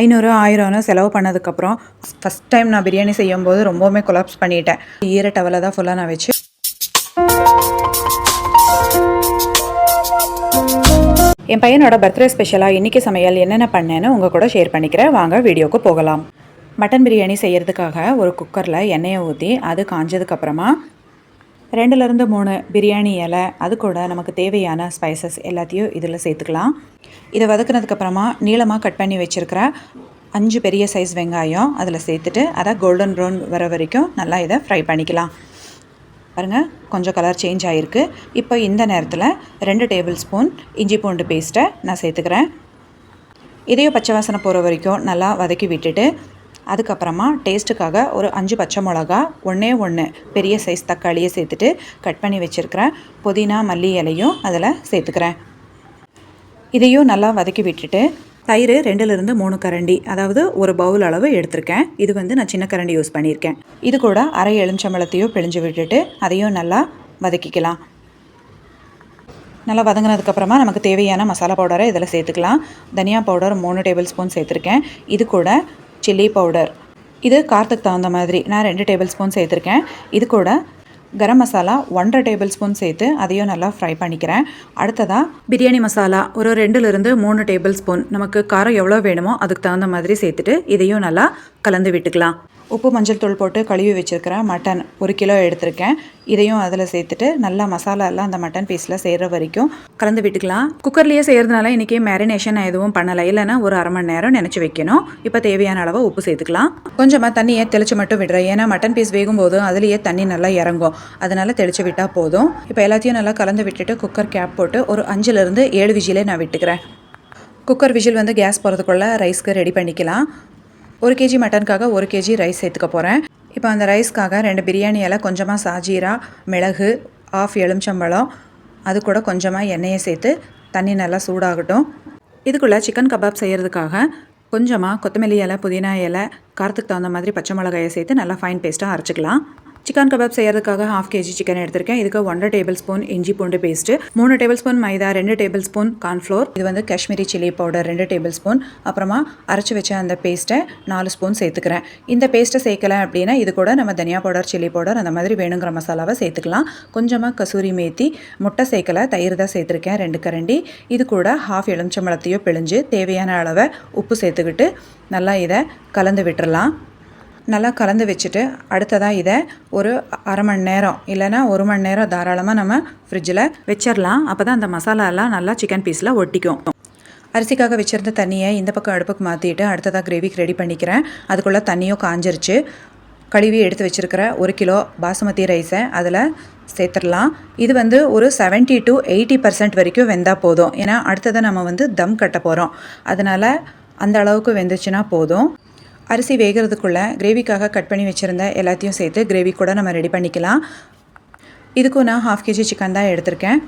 ஐநூறு ஆயிரம்னு செலவு பண்ணதுக்கப்புறம் ஃபஸ்ட் டைம் நான் பிரியாணி செய்யும்போது ரொம்பவுமே கொலாப்ஸ் பண்ணிட்டேன். ஈர டவலை தான் ஃபுல்லாக நான் வச்சு. என் பையனோட பர்த்டே ஸ்பெஷலாக இன்றைக்கி சமையல் என்னென்ன பண்ணேன்னு உங்கள் கூட ஷேர் பண்ணிக்கிறேன். வாங்க வீடியோக்கு போகலாம். மட்டன் பிரியாணி செய்கிறதுக்காக ஒரு குக்கரில் எண்ணெயை ஊற்றி அது காஞ்சதுக்கப்புறமா ரெண்டுலேருந்து மூணு பிரியாணி இலை அது கூட நமக்கு தேவையான ஸ்பைசஸ் எல்லாத்தையும் இதில் சேர்த்துக்கலாம். இதை வதக்குனதுக்கப்புறமா நீளமாக கட் பண்ணி வச்சுருக்கிற அஞ்சு பெரிய சைஸ் வெங்காயம் அதில் சேர்த்துட்டு அதை கோல்டன் ப்ரௌன் வர வரைக்கும் நல்லா இதை ஃப்ரை பண்ணிக்கலாம். பாருங்கள் கொஞ்சம் கலர் சேஞ்ச் ஆகிருக்கு இப்போ இந்த நேரத்தில் ரெண்டு டேபிள் ஸ்பூன் இஞ்சி பூண்டு பேஸ்ட்டை நான் சேர்த்துக்கிறேன். இதையும் பச்சை வாசனை போகிற வரைக்கும் நல்லா வதக்கி விட்டுட்டு அதுக்கப்புறமா டேஸ்ட்டுக்காக ஒரு அஞ்சு பச்சை மிளகா ஒன்றே ஒன்று பெரிய சைஸ் தக்காளியை சேர்த்துட்டு கட் பண்ணி வச்சுருக்கிறேன். புதினா மல்லி இலையும் அதில் சேர்த்துக்கிறேன். இதையும் நல்லா வதக்கி விட்டுட்டு தயிர் ரெண்டுலேருந்து மூணு கரண்டி அதாவது ஒரு பவுல் அளவு எடுத்திருக்கேன். இது வந்து நான் சின்ன கரண்டி யூஸ் பண்ணியிருக்கேன். இது கூட அரை எலுமிச்சம்பழத்தையும் பிழிஞ்சு விட்டுட்டு அதையும் நல்லா வதக்கிக்கலாம். நல்லா வதங்கினதுக்கப்புறமா நமக்கு தேவையான மசாலா பவுடரை இதில் சேர்த்துக்கலாம். தனியா பவுடர் மூணு டேபிள் ஸ்பூன் சேர்த்துருக்கேன். இது கூட சில்லி பவுடர் இது காரத்துக்கு தகுந்த மாதிரி நான் ரெண்டு டேபிள் ஸ்பூன் சேர்த்துருக்கேன். இது கூட கரம் மசாலா ஒன்றரை டேபிள் ஸ்பூன் சேர்த்து அதையும் நல்லா ஃப்ரை பண்ணிக்கிறேன். அடுத்ததாக பிரியாணி மசாலா. ஒரு ரெண்டுலேருந்து மூணு டேபிள் ஸ்பூன் நமக்கு காரம் எவ்வளோ வேணுமோ அதுக்கு தகுந்த மாதிரி சேர்த்துட்டு இதையும் நல்லா கலந்து விட்டுக்கலாம். உப்பு மஞ்சள் தூள் போட்டு கழுவி வச்சுருக்கிறேன் மட்டன் ஒரு கிலோ எடுத்திருக்கேன். இதையும் அதில் சேர்த்துட்டு நல்லா மசாலா எல்லாம் அந்த மட்டன் பீஸில் சேர்கிற வரைக்கும் கலந்து விட்டுக்கலாம். குக்கர்லேயே செய்கிறதுனால இன்றைக்கி மேரினேஷன் நான் எதுவும் பண்ணலை. இல்லைன்னா ஒரு அரை மணி நேரம் நினச்சி வைக்கணும். இப்போ தேவையான அளவு உப்பு சேர்த்துக்கலாம். கொஞ்சமாக தண்ணியை தெளிச்சு மட்டும் விடுறேன். ஏன்னா மட்டன் பீஸ் வேகும்போது அதுலேயே தண்ணி நல்லா இறங்கும். அதனால் தெளிச்சு விட்டால் போதும். இப்போ எல்லாத்தையும் நல்லா கலந்து விட்டுட்டு குக்கர் கேப் போட்டு ஒரு அஞ்சுலேருந்து ஏழு விஜிலே நான் விட்டுக்கிறேன். குக்கர் விசில் வந்து கேஸ் போகிறதுக்குள்ளே ரைஸ்க்கு ரெடி பண்ணிக்கலாம். ஒரு கேஜி மட்டனுக்காக ஒரு கேஜி ரைஸ் சேர்த்துக்க போகிறேன் இப்போ அந்த ரைஸ்க்காக ரெண்டு பிரியாணி இலை கொஞ்சமாக சாஜீரா மிளகு ஆஃப் எலுமிச்சம்பழம் அது கூட கொஞ்சமாக எண்ணெயை சேர்த்து தண்ணி நல்லா சூடாகட்டும். இதுக்குள்ளே சிக்கன் கபாப் செய்கிறதுக்காக கொஞ்சமாக கொத்தமல்லி இலை புதினா இலை காரத்துக்கு தகுந்த மாதிரி பச்சை மிளகாயை சேர்த்து நல்லா ஃபைன் பேஸ்ட்டாக அரைச்சிக்கலாம். சிக்கன் கபாப் செய்கிறதுக்காக ஹாஃப் கேஜி சிக்கன் எடுத்திருக்கேன். இதுக்கு ஒன்றரை டேபிள் ஸ்பூன் இஞ்சி பூண்டு பேஸ்ட்டு மூணு டேபிள் ஸ்பூன் மைதா ரெண்டு டேபிள் ஸ்பூன் கார்ன்ஃப்ளோர் இது வந்து காஷ்மீரி சில்லி பவுடர் ரெண்டு டேபிள் ஸ்பூன் அப்புறமா அரைச்சி வச்ச அந்த பேஸ்ட்டை நாலு ஸ்பூன் சேர்த்துக்கிறேன். இந்த பேஸ்ட்டை சேர்க்கல அப்படின்னா இது கூட நம்ம தனியா பவுடர் சில்லி பவுடர் அந்த மாதிரி வேணுங்கிற மசாலாவை சேர்த்துக்கலாம். கொஞ்சமாக கசூரி மேத்தி முட்டை சேர்க்கல தயிர் தான் சேர்த்துருக்கேன் ரெண்டு கரண்டி. இது கூட ஹாஃப் எலுமிச்சம்பழத்தையோ பிழிஞ்சு தேவையான அளவை உப்பு சேர்த்துக்கிட்டு நல்லா இதை கலந்து விட்டுறலாம். நல்லா கலந்து வச்சுட்டு அடுத்ததாக இதை ஒரு அரை மணி நேரம் இல்லைன்னா ஒரு மணி நேரம் தாராளமாக நம்ம ஃப்ரிட்ஜில் வச்சிடலாம் அப்போ தான் அந்த மசாலாலாம் நல்லா சிக்கன் பீஸில் ஒட்டிக்கும். அரிசிக்காக வச்சுருந்த தண்ணியை இந்த பக்கம் அடுப்புக்கு மாற்றிட்டு அடுத்ததாக கிரேவிக்கு ரெடி பண்ணிக்கிறேன். அதுக்குள்ளே தண்ணியும் காஞ்சிருச்சு. கழுவி எடுத்து வச்சுருக்கிற ஒரு கிலோ பாசுமதி ரைஸை அதில் சேர்த்துடலாம். இது வந்து ஒரு 70 டு எயிட்டி பர்சன்ட் வரைக்கும் வெந்தால் போதும். ஏன்னா அடுத்ததை நம்ம வந்து தம் கட்ட போகிறோம் அதனால் அந்த அளவுக்கு வெந்துச்சுன்னா போதும். அரிசி வேகிறதுக்குள்ளே கிரேவிக்காக கட் பண்ணி வச்சுருந்த எல்லாத்தையும் சேர்த்து கிரேவி கூட நம்ம ரெடி பண்ணிக்கலாம். இதுக்கும் நான் ஹாஃப் கேஜி சிக்கன் தான் எடுத்திருக்கேன்.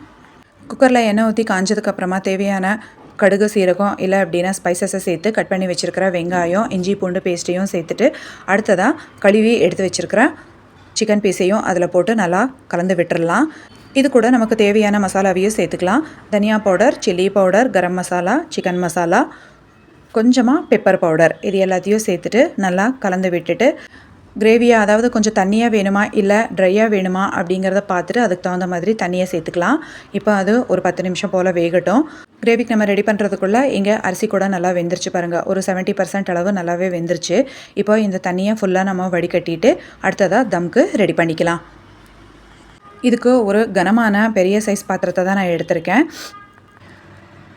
குக்கரில் எண்ணெய் ஊற்றி காஞ்சதுக்கப்புறமா தேவையான கடுகு சீரகம் இல்லை அப்படின்னா ஸ்பைசஸை சேர்த்து கட் பண்ணி வச்சுருக்கிற வெங்காயம் இஞ்சி பூண்டு பேஸ்ட்டையும் சேர்த்துட்டு அடுத்ததாக கழுவி எடுத்து வச்சுருக்கிற சிக்கன் பீஸையும் அதில் போட்டு நல்லா கலந்து விட்டுடலாம் இது கூட நமக்கு தேவையான மசாலாவையும் சேர்த்துக்கலாம். தனியா powder chilli powder garam masala chicken masala கொஞ்சமாக பெப்பர் பவுடர் இது எல்லாத்தையும் சேர்த்துட்டு நல்லா கலந்து விட்டுட்டு கிரேவியாக அதாவது கொஞ்சம் தண்ணியாக வேணுமா இல்லை ட்ரையாக வேணுமா அப்படிங்கிறத பார்த்துட்டு அதுக்கு தகுந்த மாதிரி தண்ணியை சேர்த்துக்கலாம். இப்போ அது ஒரு பத்து நிமிஷம் போல் வேகட்டும். கிரேவிக்கு நம்ம ரெடி பண்ணுறதுக்குள்ளே இங்கே அரிசி கூட நல்லா வெந்துருச்சு பாருங்கள் ஒரு 70% பர்சன்ட் அளவு நல்லாவே வெந்துருச்சு. இப்போ இந்த தண்ணியை ஃபுல்லாக நம்ம வடிகட்டிட்டு அடுத்ததாக தம்க்கு ரெடி பண்ணிக்கலாம். இதுக்கு ஒரு கனமான பெரிய சைஸ் பாத்திரத்தை தான் நான் எடுத்திருக்கேன்.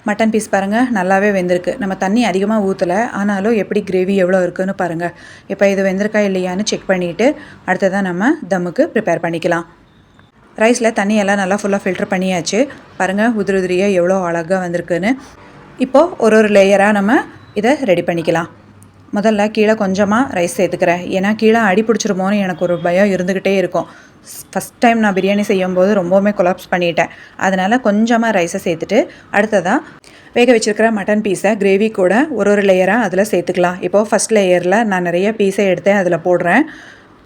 மட்டன் பீஸ் பாருங்கள் நல்லாவே வெந்திருக்கு. நம்ம தண்ணி அதிகமாக ஊற்றலை ஆனாலும் எப்படி கிரேவி எவ்வளோ இருக்குதுன்னு பாருங்கள் இப்போ இது வெந்திருக்கா இல்லையான்னு செக் பண்ணிவிட்டு அடுத்ததான் நம்ம தம்முக்கு ப்ரிப்பேர் பண்ணிக்கலாம். ரைஸில் தண்ணியெல்லாம் நல்லா ஃபுல்லாக ஃபில்டர் பண்ணியாச்சு. பாருங்கள் உதிரி உதிரியாக எவ்வளோ அழகாக வந்திருக்குன்னு. இப்போது ஒரு ஒரு லேயராக நம்ம இதை ரெடி பண்ணிக்கலாம். முதல்ல கீழே கொஞ்சமாக ரைஸ் சேர்த்துக்கிறேன். ஏன்னா கீழே அடி பிடிச்சிருமோன்னு எனக்கு ஒரு பயம் இருந்துக்கிட்டே இருக்கும். ஃபஸ்ட் டைம் நான் பிரியாணி செய்யும்போது ரொம்பவுமே கொலாப்ஸ் பண்ணிட்டேன். அதனால் கொஞ்சமாக ரைஸை சேர்த்துட்டு அடுத்ததாக வேக வச்சிருக்கிற மட்டன் பீஸை கிரேவி கூட ஒரு ஒரு லேயராக அதில் சேர்த்துக்கலாம். இப்போது ஃபஸ்ட் லேயரில் நான் நிறைய பீஸை எடுத்து அதில் போடுறேன்.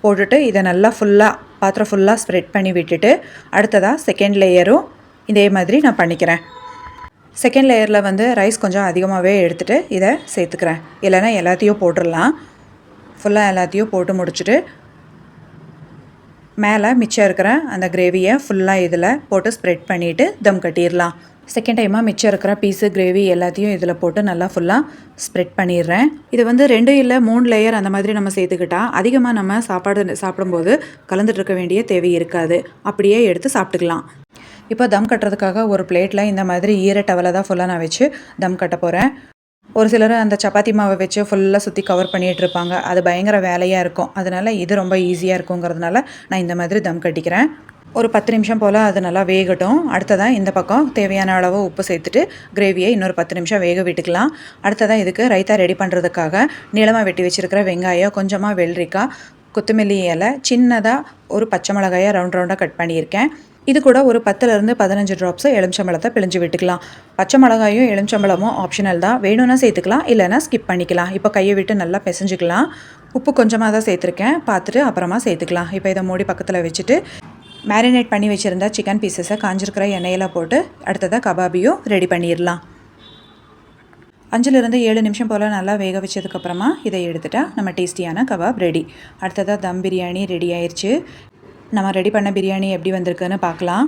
போட்டுட்டு இதை நல்லா ஃபுல்லாக பாத்திரம் ஃபுல்லாக ஸ்ப்ரெட் பண்ணி விட்டுட்டு அடுத்ததாக செகண்ட் லேயரும் இதே மாதிரி நான் பண்ணிக்கிறேன். செகண்ட் லேயரில் வந்து ரைஸ் கொஞ்சம் அதிகமாகவே எடுத்துகிட்டு இதை சேர்த்துக்கிறேன். இல்லைன்னா எல்லாத்தையும் போட்டுடலாம். ஃபுல்லாக எல்லாத்தையும் போட்டு முடிச்சுட்டு மேலே மிச்சம் இருக்கிற அந்த கிரேவியை ஃபுல்லாக இதில் போட்டு ஸ்ப்ரெட் பண்ணிவிட்டு தம் கட்டிடலாம். செகண்ட் டைமாக மிச்சம் இருக்கிற பீஸு கிரேவி எல்லாத்தையும் இதில் போட்டு நல்லா ஃபுல்லாக ஸ்ப்ரெட் பண்ணிடுறேன். இது வந்து ரெண்டு இல்லை மூணு லேயர் அந்த மாதிரி நம்ம சேர்த்துக்கிட்டா அதிகமாக நம்ம சாப்பாடு சாப்பிடும்போது கலந்துட்டு இருக்க வேண்டிய தேவை இருக்காது. அப்படியே எடுத்து சாப்பிட்டுக்கலாம். இப்போ தம் கட்டுறதுக்காக ஒரு பிளேட்டில் இந்த மாதிரி ஈர டவலை தான் ஃபுல்லாக நான் வச்சு தம் கட்ட போகிறேன் ஒரு சிலர் அந்த சப்பாத்தி மாவை வச்சு ஃபுல்லாக சுற்றி கவர் பண்ணிகிட்டு இருப்பாங்க. அது பயங்கர வேலையாக இருக்கும். அதனால் இது ரொம்ப ஈஸியாக இருக்குங்கிறதுனால நான் இந்த மாதிரி தம் கட்டிக்கிறேன். ஒரு பத்து நிமிஷம் போல் அது நல்லா வேகட்டும். அடுத்ததாக இந்த பக்கம் தேவையான அளவு உப்பு சேர்த்துட்டு கிரேவியை இன்னொரு பத்து நிமிஷம் வேக விட்டுக்கலாம். அடுத்ததாக இதுக்கு ரைத்தா ரெடி பண்ணுறதுக்காக நீளமாக வெட்டி வச்சுருக்கிற வெங்காயம் கொஞ்சமாக வெள்ளரிக்காய் கொத்தமல்லி இலை சின்னதாக ஒரு பச்சை மிளகாயை ரவுண்ட் ரவுண்டாக கட் பண்ணியிருக்கேன். இது கூட ஒரு பத்துலேருந்து பதினஞ்சு ட்ராப்ஸை எலுமிச்சம்பழத்தை பிழிஞ்சு விட்டுக்கலாம். பச்சை மிளகாயும் எலுமிச்சம்பழமும் ஆப்ஷனல் தான். வேணும்னா சேர்த்துக்கலாம் இல்லைன்னா ஸ்கிப் பண்ணிக்கலாம். இப்போ கையை விட்டு நல்லா பிசைஞ்சுக்கலாம். உப்பு கொஞ்சமாக தான் சேர்த்துருக்கேன். பார்த்துட்டு அப்புறமா சேர்த்துக்கலாம். இப்போ இதை மூடி பக்கத்தில் வச்சுட்டு மேரினேட் பண்ணி வச்சுருந்தா சிக்கன் பீசஸை காஞ்சிருக்கிற எண்ணெயில் போட்டு அடுத்ததாக கபாபியும் ரெடி பண்ணிடலாம். அஞ்சுலேருந்து ஏழு நிமிஷம் போல் நல்லா வேக வச்சதுக்கப்புறமா இதை எடுத்துட்டா நம்ம டேஸ்டியான கபாப் ரெடி. அடுத்ததாக தம் பிரியாணி ரெடி ஆயிடுச்சு நம்ம ரெடி பண்ண பிரியாணி எப்படி வந்திருக்குன்னு பார்க்கலாம்.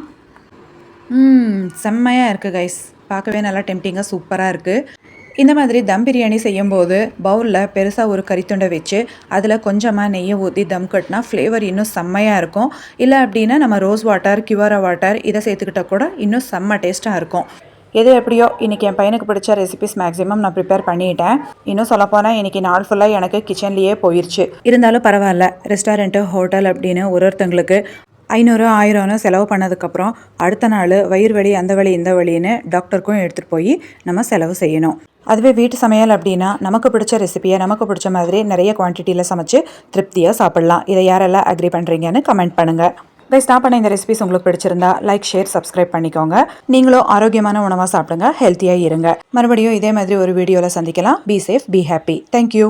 ம் செம்மையாக இருக்குது கைஸ் பார்க்கவே நல்லா டெம்டிங்காக சூப்பராக இருக்குது இந்த மாதிரி தம் பிரியாணி செய்யும்போது பவுலில் பெருசாக ஒரு கறித்துண்டை வச்சு அதில் கொஞ்சமாக நெய்யை ஊற்றி தம் கட்டினா ஃப்ளேவர் இன்னும் செம்மையாக இருக்கும். இல்லை அப்படின்னா நம்ம ரோஸ் வாட்டர் கியூரா வாட்டர் இதை சேர்த்துக்கிட்டா கூட இன்னும் செம்ம டேஸ்ட்டாக இருக்கும். எது எப்படியோ இன்றைக்கி என் பையனுக்கு பிடிச்ச ரெசிபிஸ் மேக்ஸிமம் நான் ப்ரிப்பேர் பண்ணிட்டேன். இன்னும் சொல்லப்போனால் இன்றைக்கி நாள் ஃபுல்லாக எனக்கு கிச்சன்லேயே போயிடுச்சு இருந்தாலும் பரவாயில்ல. ரெஸ்டாரண்ட்டு ஹோட்டல் அப்படின்னு ஒரு ஒருத்தங்களுக்கு ஐநூறு ஆயிரம்னு செலவு பண்ணதுக்கப்புறம் அடுத்த நாள் வயிறு வலி அந்த வலி இந்த வலின்னு டாக்டருக்கும் எடுத்துகிட்டு போய் நம்ம செலவு செய்யணும். அதுவே வீட்டு சமையல் அப்படின்னா நமக்கு பிடிச்ச ரெசிபியை நமக்கு பிடிச்ச மாதிரி நிறைய குவான்டிட்டியில் சமைச்சு திருப்தியாக சாப்பிட்லாம். இதை யாரெல்லாம் அக்ரி பண்ணுறீங்கன்னு கமெண்ட் பண்ணுங்கள் கைஸ் நான் பண்ண இந்த ரெசிபிஸ் உங்களுக்கு பிடிச்சிருந்தா லைக் ஷேர் சப்ஸ்கிரைப் பண்ணிக்கோங்க. நீங்களும் ஆரோக்கியமான உணவாக சாப்பிடுங்க ஹெல்த்தியாக இருங்க. மறுபடியும் இதே மாதிரி ஒரு வீடியோவில் சந்திக்கலாம். Be safe be happy thank you